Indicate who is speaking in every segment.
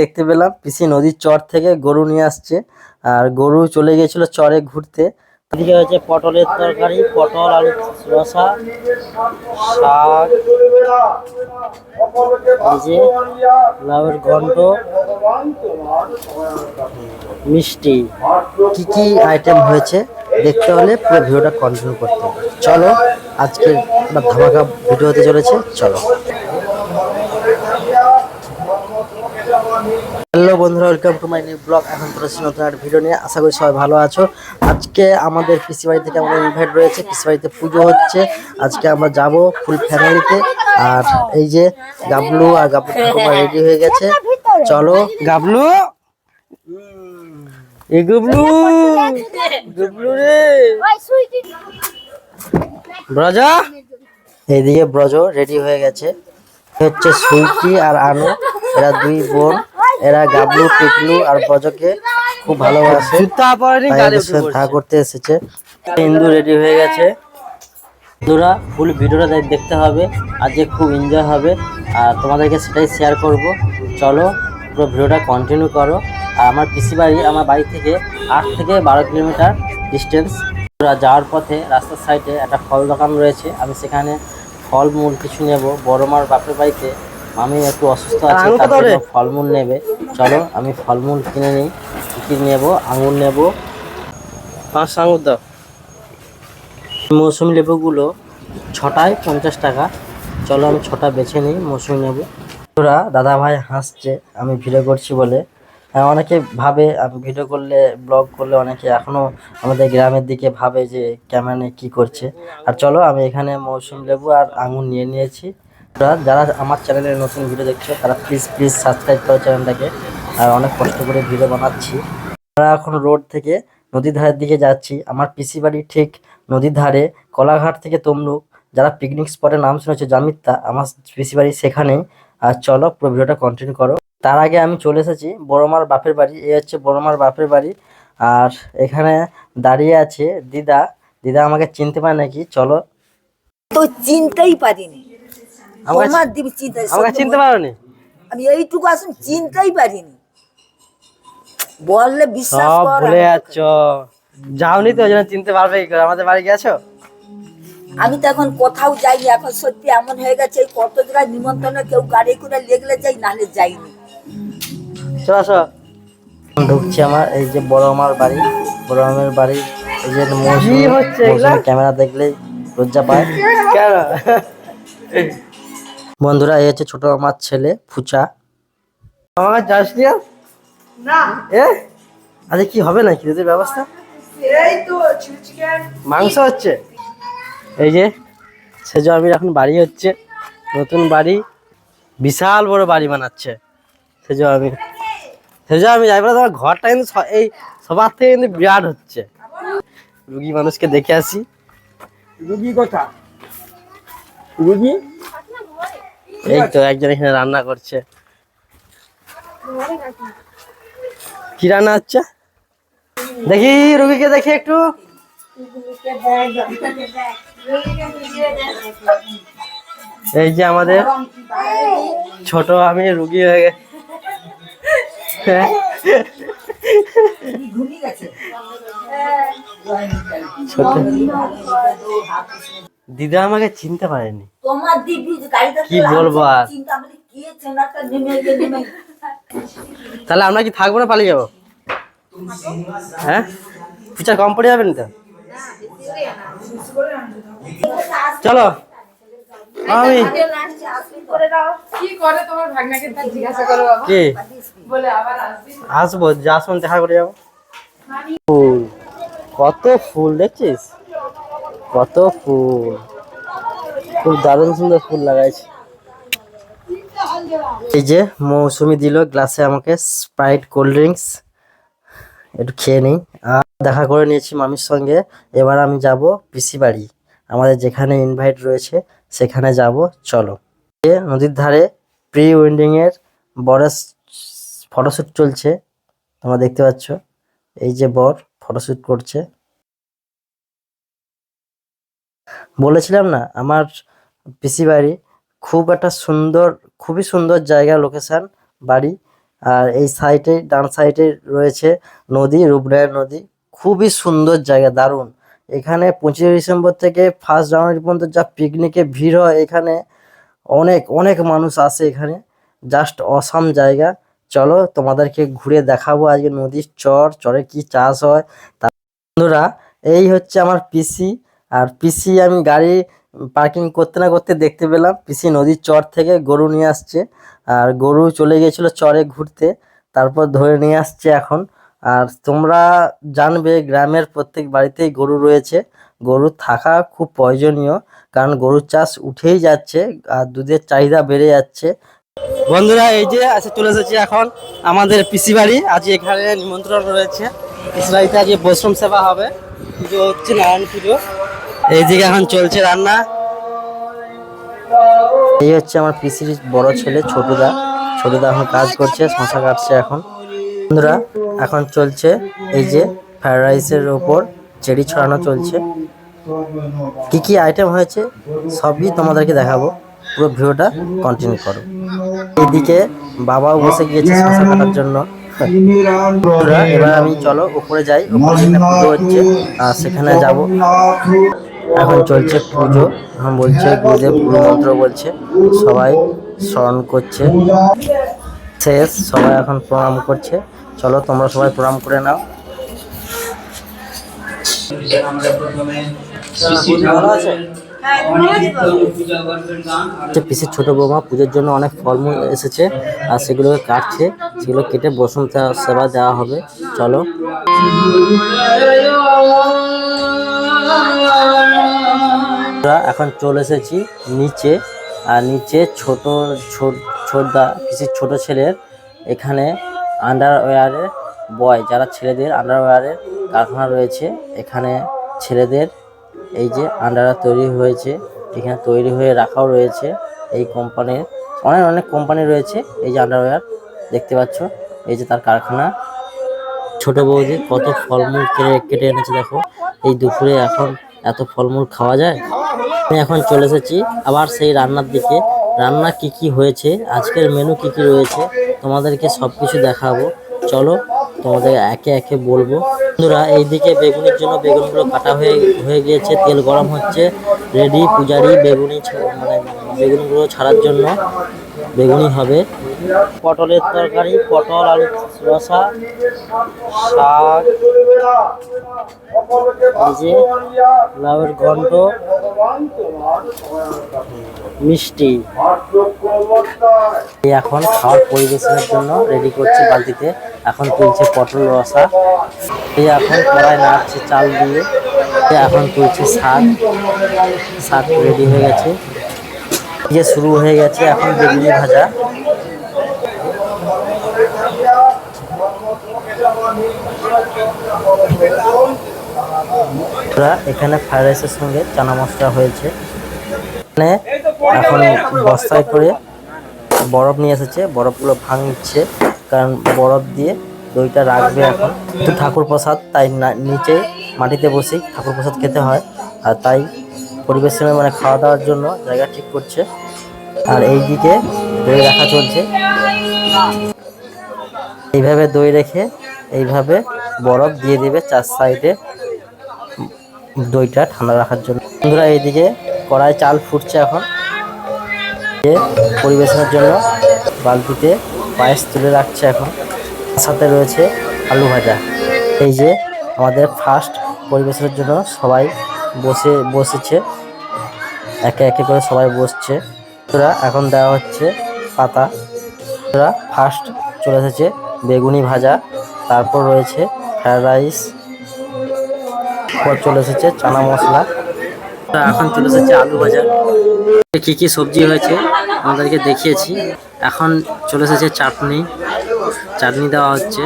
Speaker 1: দেখতে পেলাম, পিসি নদীর চর থেকে গরু নিয়ে আসছে। আর গরু চলে গিয়েছিল চরে ঘুরতে। এদিকে হচ্ছে পটলের তরকারি, পটল, আলু রসা, শাক যে লাউয়ের ঘন্ট, মিষ্টি। কি কি আইটেম হয়েছে দেখতে হলে পুরো ভিডিওটা কন্টিনিউ করতে হবে। চলো আজকে ধামাকা ভিডিও হতে চলেছে, চলো। হ্যালো বন্ধুরা welcome to my new blog এখন করেছি নতুন একটা ভিডিও নিয়ে। আশা করি সবাই ভালো আছো। আজকে আমাদের পিসি বাড়ি থেকে আমাদের ইনভাইট রয়েছে। পিসি বাড়িতে পুজো হচ্ছে। আজকে আমরা যাব ফুল ফ্যামিলিতে আর এই যে গাবলু আর গাবলু ঠাকুমা রেডি হয়ে গেছে। চলো। গাবলু? এ গাবলু? গাবলু রে। ব্রজ? এইদিকে ব্রজ রেডি হয়ে গেছে। হচ্ছে সুইটি আর আনু। এরা দুই বোন। এরা গাবলু টিকলু আর ব্রজকে খুব ভালোবাসে। দেখা করতে এসেছে। হিন্দু রেডি হয়ে গেছে। বন্ধুরা ফুল ভিডিওটা দেখতে হবে। আজকে খুব এনজয় হবে। আর তোমাদেরকে সেটাই শেয়ার করব। চলো পুরো ভিডিওটা কন্টিনিউ করো। আর আমার পিসি বাড়ি আমার বাড়ি থেকে আট থেকে বারো কিলোমিটার ডিস্টেন্স যাওয়ার পথে রাস্তার সাইডে একটা ফল দোকান রয়েছে। আমি সেখানে ফলমূল কিছু নেব। বড় মার বাপের বাড়িতে আমি একটু অসুস্থ আছি তার জন্য ফলমূল নেবে। চলো আমি ফলমূল কিনে নিই কী কী নেব আঙুর নেব। পাঁচ আঙুর দাও। মৌসুমি লেবুগুলো ছটায় পঞ্চাশ টাকা। চলো আমি ছটা বেছে নিই মৌসুমি লেবু ওরা দাদা ভাই হাসছে আমি ভিডিও করছি বলে। আহ, অনেকে ভাবে আমি ভিডিও করলে ব্লগ করলে অনেকে এখনও আমাদের গ্রামের দিকে ভাবে যে ক্যামেরা নিয়ে কী করছে। আর চলো আমি এখানে মৌসুমি লেবু আর আঙুর নিয়ে নিয়েছি। যারা আমার চ্যানেলে নতুন ভিডিও দেখছ, তারা প্লিজ প্লিজ সাবস্ক্রাইব করো চ্যানেলটাকে। আর অনেক কষ্ট করে ভিডিও বানাচ্ছি। আমরা এখন রোড থেকে নদীর ধারের দিকে যাচ্ছি। আমার পিসি বাড়ি ঠিক নদীর ধারে কলাঘাট থেকে তমলুক। যারা পিকনিক স্পটের নাম শুনেছে, জামিত্তা, আমার পিসি বাড়ি সেখানেই আর চলো পুরো ভিডিওটা কন্টিনিউ করো। তার আগে আমি চলে এসেছি বড়মার বাপের বাড়ি। এই হচ্ছে বড়মার বাপের বাড়ি। আর এখানে দাঁড়িয়ে আছে দিদা। দিদা আমাকে চিনতে পারে নাকি? চলো।
Speaker 2: তো চিনতেই পারিনি। তোমার দিবি চিন্তা
Speaker 1: আমাকে চিনতে পারো নি
Speaker 2: আমি এইটুকু আসুন চিনতেই পারিনি। বললে বিশ্বাস
Speaker 1: সব ভুলে যাচ্ছ। যাওনি তো ওই জন্য চিনতে পারবে কি করে? আমাদের বাড়ি গেছো?
Speaker 2: আমি তো এখন কোথাও যাইনি এখন সত্যি এমন হয়ে গেছে এই কত জায়গায় নিমন্ত্রণে কেউ গাড়ি করে লেগলে যাই নাহলে যাইনি।
Speaker 1: চলো আসো। ঢুকছি আমার এই যে বড় আমার বাড়ি বড় আমার বাড়ি এই যে মৌসুমি মৌসুমি ক্যামেরা দেখলে লজ্জা পায়। কেন? বন্ধুরা এই হচ্ছে ছোট আমার ছেলে ফুচা। আমার যাস না। এ? আরে কি হবে নাকি? তোদের ব্যবস্থা? মাংস হচ্ছে? এই যে সেজ আমি এখন বাড়ি হচ্ছে। নতুন বাড়ি। বিশাল বড় বাড়ি বানাচ্ছে। সেজ আমি সেজ আমি যাই বলে তোমার ঘরটা কিন্তু স- এই সবার থেকে কিন্তু বিরাট হচ্ছে। রুগী মানুষকে দেখে আসি। রুগী কথা রুগী? এই তো একজন এখানে রান্না করছে। কি রান্না হচ্ছে? দেখি রুগীকে দেখি একটু। এই যে আমাদের ছোট আমি, রুগী হয়ে গেছে ছোট। দিদা আমাকে চিনতে পারেনি।
Speaker 2: তোমার দিবি গাড়িটা
Speaker 1: কি বলব আর?
Speaker 2: চিন্তা বলি কি ছেলেটা নেমে গিয়ে নেমে
Speaker 1: তাহলে আমরা কি থাকব না পালিয়ে যাব? হ্যাঁ? ফিচার কম পড়ে যাবেন তো? চলো। আমি
Speaker 3: কি করে তোমার ভাগনাকে তার জিজ্ঞাসা করো বাবা?
Speaker 1: কি?
Speaker 3: বলে আবার আসবি।
Speaker 1: আসব যার দেখা করে যাব। ফুল কত ফুল দেখছিস? কত ফুল। খুব দারুণ সুন্দর ফুল লাগাইছে। এই যে মৌসুমি দিল গ্লাসে আমাকে স্প্রাইট কোল্ড ড্রিঙ্কস একটু খেয়ে নিই। আর দেখা করে নিয়েছি মামির সঙ্গে, এবার আমি যাব পিসি বাড়ি। আমাদের যেখানে ইনভাইট রয়েছে, সেখানে যাব, চলো। নদীর ধারে প্রি ওয়েডিং এর বড় ফটোশ্যুট চলছে, তোমরা দেখতে পাচ্ছ। এই যে বর ফটোশ্যুট করছে। বলেছিলাম না, আমার পিসি বাড়ি খুব একটা সুন্দর, খুবই সুন্দর জায়গা লোকেশান বাড়ি। আর এই সাইডে ডান সাইডে রয়েছে নদী রূপনারায়ণ নদী। খুবই সুন্দর জায়গা, দারুণ। এখানে পঁচিশে ডিসেম্বর থেকে ফার্স্ট জানুয়ারি পর্যন্ত যা পিকনিকে ভিড় হয় এখানে, অনেক অনেক মানুষ আসে এখানে। জাস্ট অসাম জায়গা। চলো তোমাদেরকে ঘুরে দেখাবো আজকে নদীর চর, চরে কি চাষ হয়। তা বন্ধুরা, এই হচ্ছে আমার পিসি আর পিসি আমি গাড়ি পার্কিং করতে না করতে দেখতে পেলাম। পিসি নদীর চর থেকে গরু নিয়ে আসছে। আর গরু চলে গিয়েছিল চরে ঘুরতে। তারপর ধরে নিয়ে আসছে এখন। আর তোমরা জানবে গ্রামের প্রত্যেক বাড়িতেই গরু রয়েছে। গরু থাকা খুব প্রয়োজনীয়। কারণ গরুর চাষ উঠেই যাচ্ছে আর দুধের চাহিদা বেড়ে যাচ্ছে। বন্ধুরা, এই যে আজকে চলে এসেছি এখন আমাদের পিসি বাড়ি। আজ এখানে নিমন্ত্রণ রয়েছে। পিসি বাড়িতে আজকে বৈষ্ণব সেবা হবে। পুজো হচ্ছে নারায়ণ পুজো। এইদিকে এখন চলছে রান্না। এই হচ্ছে আমার পিসির বড় ছেলে, ছোটদা। ছোটদা এখন কাজ করছে, শশা কাটছে এখন। বন্ধুরা, এখন চলছে এই যে ফ্রাইড রাইসের ওপর চেরি ছড়ানো চলছে। কি কি আইটেম হয়েছে সবই তোমাদেরকে দেখাবো। পুরো ভিডিওটা কন্টিনিউ করো। এদিকে বাবাও বসে গিয়েছে শশা কাটার জন্য। এবার আমি চলো, উপরে যাই। উপরে হচ্ছে, আর সেখানে যাব। এখন চলছে পুজো। এখন বলছে গুরুদেব গুরু মন্ত্র বলছে সবাই স্মরণ করছে। শেষ সবাই এখন প্রণাম করছে। চলো তোমরা সবাই প্রণাম করে নাও। ভালো আছে? হচ্ছে পিসির ছোট বৌমা পুজোর জন্য অনেক ফলমূল এসেছে আর সেগুলোকে কাটছে সেগুলো কেটে বসন্ত সেবা দেওয়া হবে। চলো। এখন চলে এসেছি নিচে। আর নিচে ছোট ছোটদা পিসির ছোট ছেলের এখানে আন্ডারওয়্যারের বয় যারা ছেলেদের আন্ডারওয়্যারের কারখানা রয়েছে, এখানে ছেলেদের এই যে আন্ডারওয়্যার তৈরি হয়েছে, এখানে তৈরি হয়ে রাখাও রয়েছে এই কোম্পানির অনেক অনেক কোম্পানি রয়েছে এই যে আন্ডারওয়্যার দেখতে পাচ্ছ? এই যে তার কারখানা। ছোট বৌদি কত ফলমূল কেটে কেটে এনেছে দেখো। এই দুপুরে এখন এত ফলমূল খাওয়া যায়? আমি এখন চলে এসেছি আবার সেই রান্নার দিকে। রান্না কি কি হয়েছে, আজকের মেনু কি কি রয়েছে, তোমাদেরকে সব কিছু দেখাবো। চলো তোমাদের একে একে বলব। বন্ধুরা, এইদিকে বেগুনের জন্য বেগুনগুলো কাটা হয়ে হয়ে গিয়েছে, তেল গরম হচ্ছে। রেডি পূজারি, বেগুনি মানে বেগুনগুলো ছাড়ার জন্য বেগুনি হবে। পটলের তরকারি, পটল, আলু রসা, শাক যে লাউয়ের ঘন্ট, মিষ্টি। এখন খাওয়ার পরিবেশনের জন্য রেডি করছে বালতিতে। এখন তুলছে পটল, রসা। এই এখন কড়াই নাড়ছে চাল দিয়ে। এখন তুলছে শাক। শাক রেডি হয়ে গেছে। যে শুরু হয়ে গেছে এখন বেগুনি ভাজা। এখানে ফ্রাইড রাইসের সঙ্গে চানা মশলা হয়েছে। এখানে এখন বস্তায় করে বরফ নিয়ে এসেছে। বরফগুলো ভাঙছে, কারণ বরফ দিয়ে দইটা রাখবে এখন। তো ঠাকুর প্রসাদ, তাই নিচে মাটিতে বসেই ঠাকুর প্রসাদ খেতে হয়। আর তাই পরিবেশনের মানে খাওয়া দাওয়ার জন্য জায়গা ঠিক করছে। আর এই দিকে দই রাখা চলছে। এইভাবে দই রেখে এইভাবে বরফ দিয়ে দেবে চার সাইডে দইটা ঠান্ডা রাখার জন্য। বন্ধুরা, এইদিকে কড়াই চাল ফুটছে এখন। পরিবেশনের জন্য বালতিতে পায়েস তুলে রাখছে এখন। তার সাথে রয়েছে আলু ভাজা। এই যে আমাদের ফার্স্ট পরিবেশনের জন্য সবাই বসে, বসেছে। একে একে করে সবাই বসছে। তোরা এখন দেওয়া হচ্ছে পাতা। বন্ধুরা, ফার্স্ট চলে এসেছে বেগুনি ভাজা, তারপর রয়েছে ফ্রায়েড রাইস পর চলে এসেছে চানা মশলা। এখন চলে এসেছে আলু ভাজা। কি কি সবজি হয়েছে আমাদেরকে দেখিয়েছি। এখন চলে এসেছে চাটনি। চাটনি দেওয়া হচ্ছে।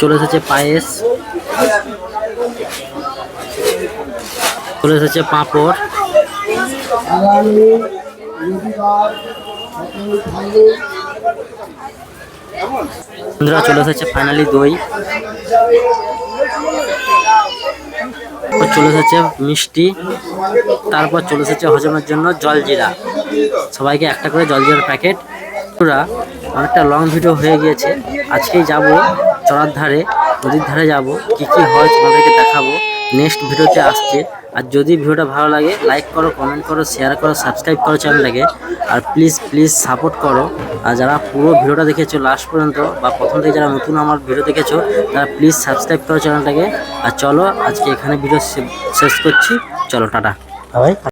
Speaker 1: চলে এসেছে পায়েস। চলে এসেছে পাঁপড়। বন্ধুরা, চলে এসেছে ফাইনালি দই। চলে এসেছে মিষ্টি। তারপর চলে এসেছে হজমের জন্য জলজিরা। সবাইকে একটা করে জলজিরার প্যাকেট। পুরা অনেকটা লং ভিডিও হয়ে গিয়েছে। আজকেই যাব চড়ার ধারে, নদীর ধারে যাব। কি কি হয় তোমাদেরকে দেখাবো। নেক্সট ভিডিওতে আসছে। আর যদি ভিডিওটা ভালো লাগে লাইক করো কমেন্ট করো শেয়ার করো সাবস্ক্রাইব করো চ্যানেলটাকে আর প্লিজ প্লিজ সাপোর্ট করো। আর যারা পুরো ভিডিওটা দেখেছ লাস্ট পর্যন্ত, বা প্রথম থেকে যারা নতুন আমার ভিডিও দেখেছ, তারা প্লিজ সাবস্ক্রাইব করো চ্যানেলটাকে আর চলো, আজকে এখানে ভিডিও শেষ করছি। চলো, টাটা। ভাই